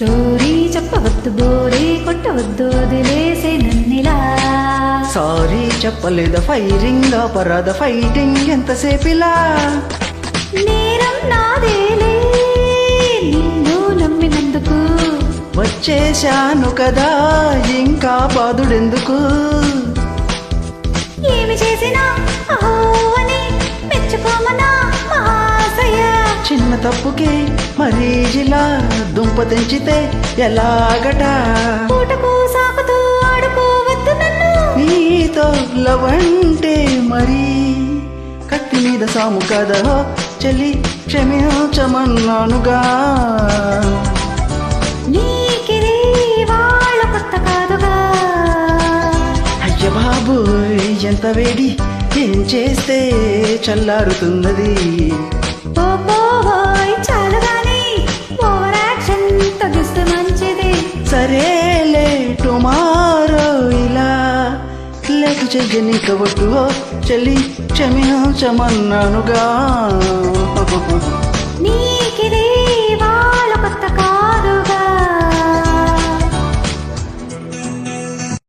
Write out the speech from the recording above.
Story చెప్పవద్దు బోరీ కొట్టవద్దు వదిలేసే నన్నిలా. సారీ చెప్పలేద ఫైరింగ్ అపరాధ ఫైటింగ్ ఎంతసేపిలా? నేరం నాదేలే నిన్ను నమ్మినందుకు. వచ్చేశాను కదా ఇంకా బాధుడెందుకు? ఏమి చేసినా అహో అని మెచ్చుకోమనా చిన్న తప్పుకి మరీ జిలా దుంప తెంచితే ఎలాగట? నీతో లవంటే మరి కత్తి మీద సాము కదా చెల్లి క్షమించమన్నానుగా. అయ్య బాబు ఎంత వేడి ఏం చేస్తే చల్లారుతున్నది? మంచిది సరేలే టుమారో ఇలా. లేకు చెయ్యని కబట్టు చెల్లి క్షమించమన్నానుగా